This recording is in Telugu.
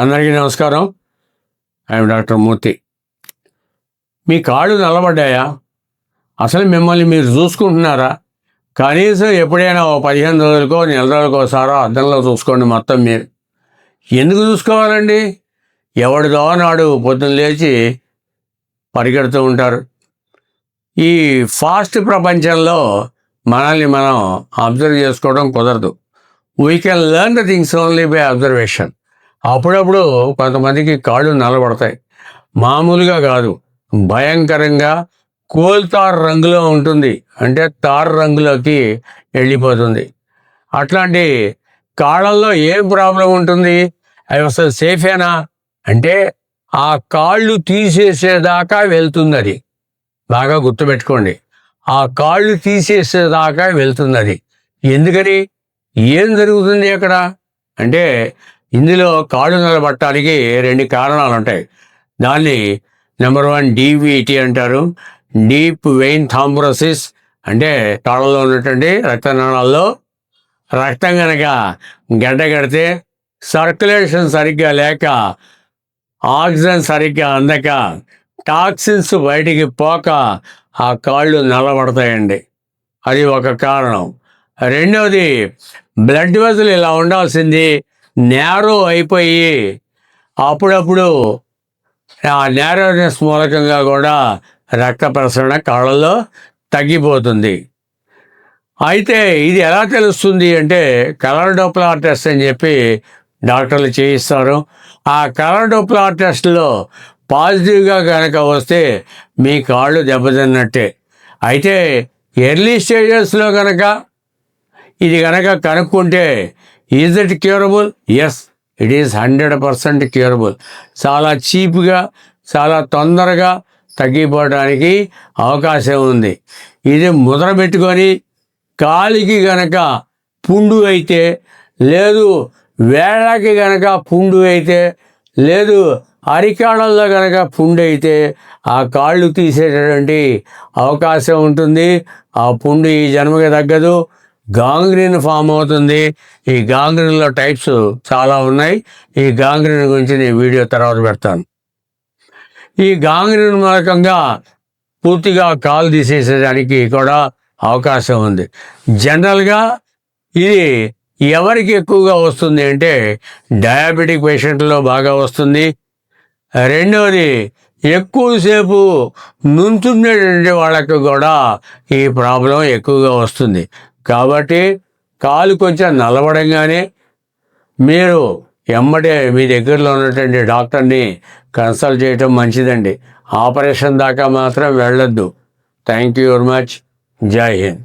అందరికీ నమస్కారం. ఐఎమ్ డాక్టర్ మూర్తి. మీ కాళ్ళు నల్లబడ్డాయా? అసలు మిమ్మల్ని మీరు చూసుకుంటున్నారా? కనీసం ఎప్పుడైనా ఓ పదిహేను రోజులకో నెల రోజులకోసారో అద్దంలో చూసుకోండి మొత్తం మీరు. ఎందుకు చూసుకోవాలండి? ఎవడిదో నాడు పొద్దున్న లేచి పరిగెడుతూ ఉంటారు. ఈ ఫాస్ట్ ప్రపంచంలో మనల్ని మనం అబ్జర్వ్ చేసుకోవడం కుదరదు. We can learn the things only by observation అప్పుడప్పుడు కొంతమందికి కాళ్ళు నలబడతాయి మామూలుగా కాదు. భయంకరంగా కోల్తార్ రంగులో ఉంటుంది. అంటే తార్ రంగులోకి వెళ్ళిపోతుంది. అట్లాంటి కాళ్ళల్లో ఏం ప్రాబ్లం ఉంటుంది? అవి అసలు సేఫేనా? అంటే ఆ కాళ్ళు తీసేసేదాకా వెళ్తుంది అది బాగా గుర్తుపెట్టుకోండి. ఆ కాళ్ళు తీసేసేదాకా వెళ్తుంది అది ఎందుకని? ఏం జరుగుతుంది అక్కడ? అంటే ఇందులో కాళ్ళు నిలబట్టడానికి రెండు కారణాలు ఉంటాయి. దాన్ని నెంబర్ వన్ డీవీటీ అంటారు. డీప్ వెయిన్ థాంబ్రోసిస్ అంటే కాళ్ళలో ఉన్నటువంటి రక్తనాళాల్లో రక్తం కనుక గడ్డ కడితే సర్క్యులేషన్ సరిగ్గా లేక ఆక్సిజన్ సరిగ్గా అందక టాక్సిన్స్ బయటికి పోక ఆ కాళ్ళు నల్లబడతాయండి అది ఒక కారణం. రెండవది బ్లడ్ వెజల్ ఇలా ఉండాల్సింది నేరో అయిపోయి అప్పుడప్పుడు ఆ నేరోనెస్ మూలకంగా కూడా రక్త ప్రసరణ కాళ్ళలో తగ్గిపోతుంది. అయితే ఇది ఎలా తెలుస్తుంది అంటే కలర్ డోప్లార్ టెస్ట్ అని చెప్పి డాక్టర్లు చేయిస్తారు. ఆ కలర్ డోప్లార్ టెస్ట్లో పాజిటివ్గా కనుక వస్తే మీ కాళ్ళు దెబ్బతిన్నట్టే. అయితే ఎర్లీ స్టేజెస్లో కనుక ఇది కనుక కనుక్కుంటే is it curable yes it is hundred percent curable చాలా చీప్గా చాలా తొందరగా తగ్గిపోవడానికి అవకాశం ఉంది. ఇది ముద్ర పెట్టుకొని కాలికి గనక పుండు అయితే లేదు వేళకి గనక పుండు అయితే లేదు అరికాళ్ళల్లో గనక పుండు అయితే ఆ కాళ్ళు తీసేటటువంటి అవకాశం ఉంటుంది. ఆ పుండు ఈ జన్మకి తగ్గదు. గాంగ్రీన్ ఫామ్ అవుతుంది. ఈ గాంగ్రీన్లో టైప్స్ చాలా ఉన్నాయి. ఈ గాంగ్రీన్ గురించి నేను వీడియో తర్వాత పెడతాను. ఈ గాంగ్రీన్ మూలకంగా పూర్తిగా కాలు తీసేసేదానికి కూడా అవకాశం ఉంది. జనరల్గా ఇది ఎవరికి ఎక్కువగా వస్తుంది అంటే డయాబెటిక్ పేషెంట్లో బాగా వస్తుంది. రెండవది ఎక్కువసేపు నుంచుండేటువంటి వాళ్ళకు కూడా ఈ ప్రాబ్లం ఎక్కువగా వస్తుంది. కాబట్టి కాలు కొంచెం నలవడంగానే మీరు ఎమ్మడే మీ దగ్గరలో ఉన్నటువంటి డాక్టర్ని కన్సల్ట్ చేయటం మంచిదండి. ఆపరేషన్ దాకా మాత్రం వెళ్ళొద్దు. Thank you very much. జై హింద్.